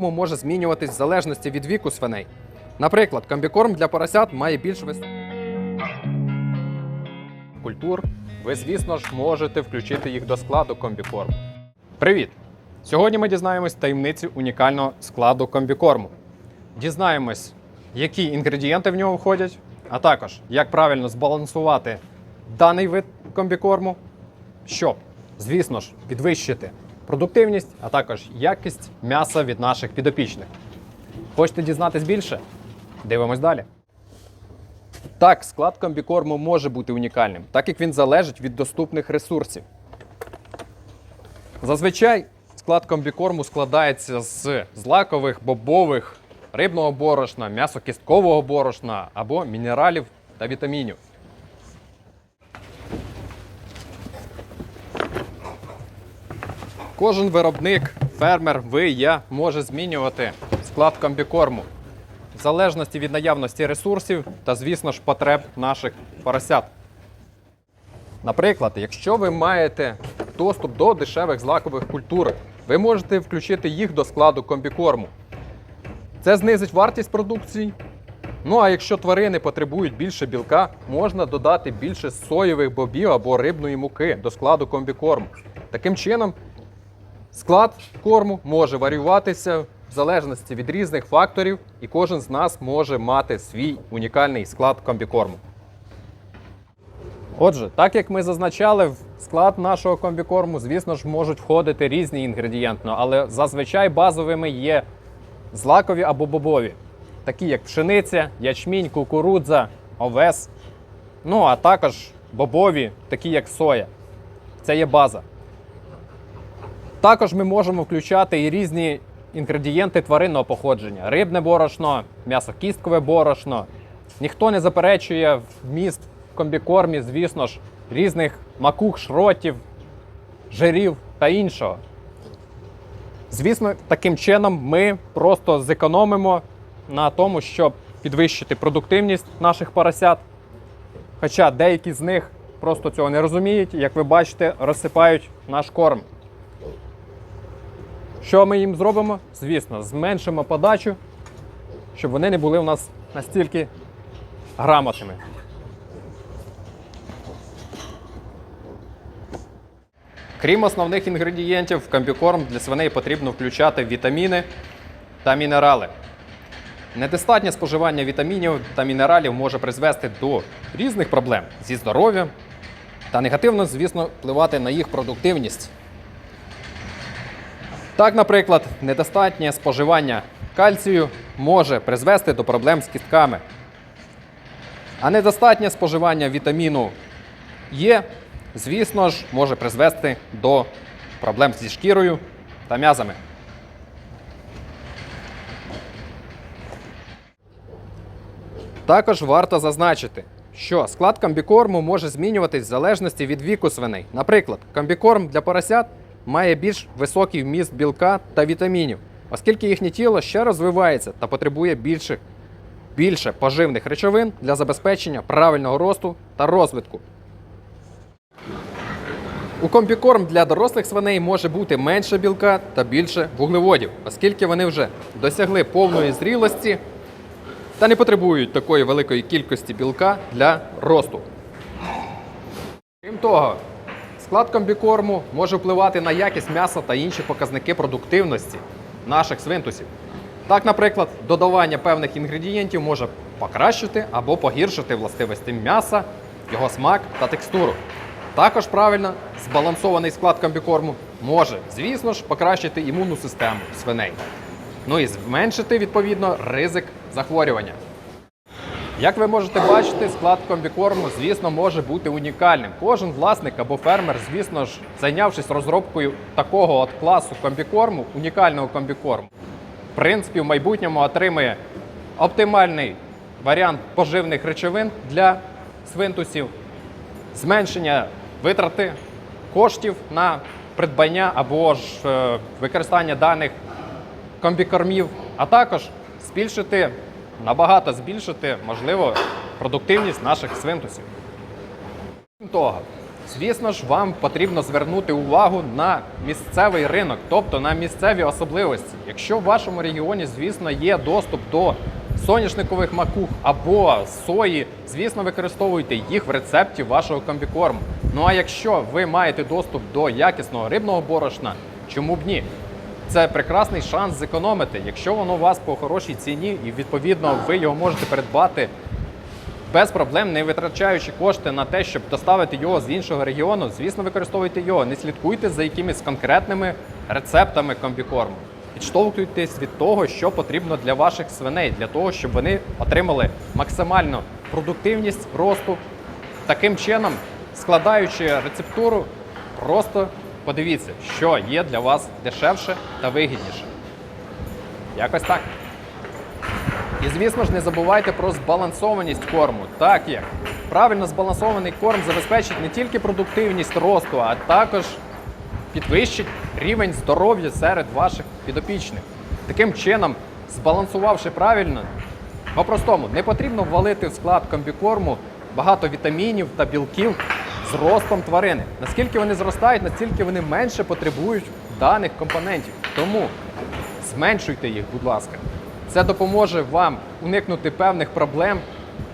може змінюватись в залежності від віку свиней. Наприклад, комбікорм для поросят має більш вис... культур. Ви, звісно ж, можете включити їх до складу комбікорму. Привіт! Сьогодні ми дізнаємось таємниці унікального складу комбікорму. Дізнаємось, які інгредієнти в нього входять, а також як правильно збалансувати даний вид комбікорму, щоб, звісно ж, підвищити продуктивність, а також якість м'яса від наших підопічних. Хочете дізнатись більше? Дивимось далі. Так, склад комбікорму може бути унікальним, так як він залежить від доступних ресурсів. Зазвичай склад комбікорму складається з злакових, бобових, рибного борошна, м'ясокісткового борошна або мінералів та вітамінів. Кожен виробник, фермер, ви, я може змінювати склад комбікорму в залежності від наявності ресурсів та, звісно ж, потреб наших поросят. Наприклад, якщо ви маєте доступ до дешевих злакових культур, ви можете включити їх до складу комбікорму. Це знизить вартість продукції. Ну а якщо тварини потребують більше білка, можна додати більше соєвих бобів або рибної муки до складу комбікорму. Таким чином, склад корму може варіюватися в залежності від різних факторів, і кожен з нас може мати свій унікальний склад комбікорму. Отже, так як ми зазначали, в склад нашого комбікорму, звісно ж, можуть входити різні інгредієнти, ну, але зазвичай базовими є злакові або бобові, такі як пшениця, ячмінь, кукурудза, овес. Ну а також бобові, такі як соя. Це є база. Також ми можемо включати і різні інгредієнти тваринного походження: рибне борошно, м'ясокісткове борошно. Ніхто не заперечує вміст в комбікормі, звісно ж, різних макух, шротів, жирів та іншого. Звісно, таким чином ми просто зекономимо на тому, щоб підвищити продуктивність наших поросят. Хоча деякі з них просто цього не розуміють, як ви бачите, розсипають наш корм. Що ми їм зробимо? Звісно, зменшимо подачу, щоб вони не були у нас настільки грамотними. Крім основних інгредієнтів, в комбікорм для свиней потрібно включати вітаміни та мінерали. Недостатнє споживання вітамінів та мінералів може призвести до різних проблем зі здоров'ям та негативно, звісно, впливати на їх продуктивність. Так, наприклад, недостатнє споживання кальцію може призвести до проблем з кістками. А недостатнє споживання вітаміну Е, звісно ж, може призвести до проблем зі шкірою та м'язами. Також варто зазначити, що склад комбікорму може змінюватись в залежності від віку свиней. Наприклад, комбікорм для поросят має більш високий вміст білка та вітамінів, оскільки їхнє тіло ще розвивається та потребує більше, більше поживних речовин для забезпечення правильного росту та розвитку. У комбікорм для дорослих свиней може бути менше білка та більше вуглеводів, оскільки вони вже досягли повної зрілості та не потребують такої великої кількості білка для росту. Крім того, склад комбікорму може впливати на якість м'яса та інші показники продуктивності наших свинтусів. Так, наприклад, додавання певних інгредієнтів може покращити або погіршити властивості м'яса, його смак та текстуру. Також правильно збалансований склад комбікорму може, звісно ж, покращити імунну систему свиней. Ну і зменшити відповідно ризик захворювання. Як ви можете бачити, склад комбікорму, звісно, може бути унікальним. Кожен власник або фермер, звісно ж, зайнявшись розробкою такого от класу комбікорму, унікального комбікорму, в принципі, в майбутньому отримає оптимальний варіант поживних речовин для свинтусів, зменшення витрати коштів на придбання або ж е, використання даних комбікормів, а також збільшити, набагато збільшити, можливо, продуктивність наших свинтусів. Крім того, Звісно ж, вам потрібно звернути увагу на місцевий ринок, тобто на місцеві особливості. Якщо в вашому регіоні, звісно, є доступ до соняшникових макух або сої, звісно, використовуйте їх в рецепті вашого комбікорму. Ну а якщо ви маєте доступ до якісного рибного борошна, чому б ні? Це прекрасний шанс зекономити, якщо воно у вас по хорошій ціні, і відповідно ви його можете придбати без проблем, не витрачаючи кошти на те, щоб доставити його з іншого регіону, звісно, використовуйте його. Не слідкуйте за якимись конкретними рецептами комбікорму. Підштовхуйтесь від того, що потрібно для ваших свиней, для того, щоб вони отримали максимальну продуктивність росту. Таким чином, складаючи рецептуру, просто подивіться, що є для вас дешевше та вигідніше. Якось так. І звісно ж, не забувайте про збалансованість корму. Так як правильно збалансований корм забезпечить не тільки продуктивність росту, а також підвищить рівень здоров'я серед ваших підопічних. Таким чином, збалансувавши правильно, по-простому, не потрібно ввалити в склад комбікорму багато вітамінів та білків з ростом тварини. Наскільки вони зростають, настільки вони менше потребують даних компонентів. Тому зменшуйте їх, будь ласка. Це допоможе вам уникнути певних проблем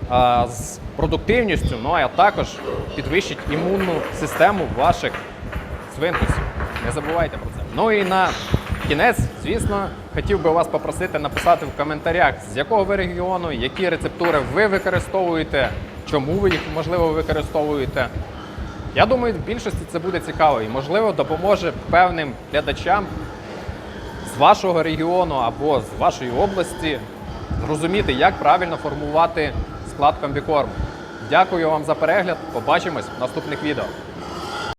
а, з продуктивністю, ну а також підвищить імунну систему ваших свинтусів. Не забувайте про це. Ну і на кінець, звісно, хотів би вас попросити написати в коментарях, з якого ви регіону, які рецептури ви використовуєте, чому ви їх можливо використовуєте. Я думаю, в більшості це буде цікаво і, можливо, допоможе певним глядачам з вашого регіону або з вашої області зрозуміти, як правильно формувати склад комбікорму. Дякую вам за перегляд. Побачимось в наступних відео.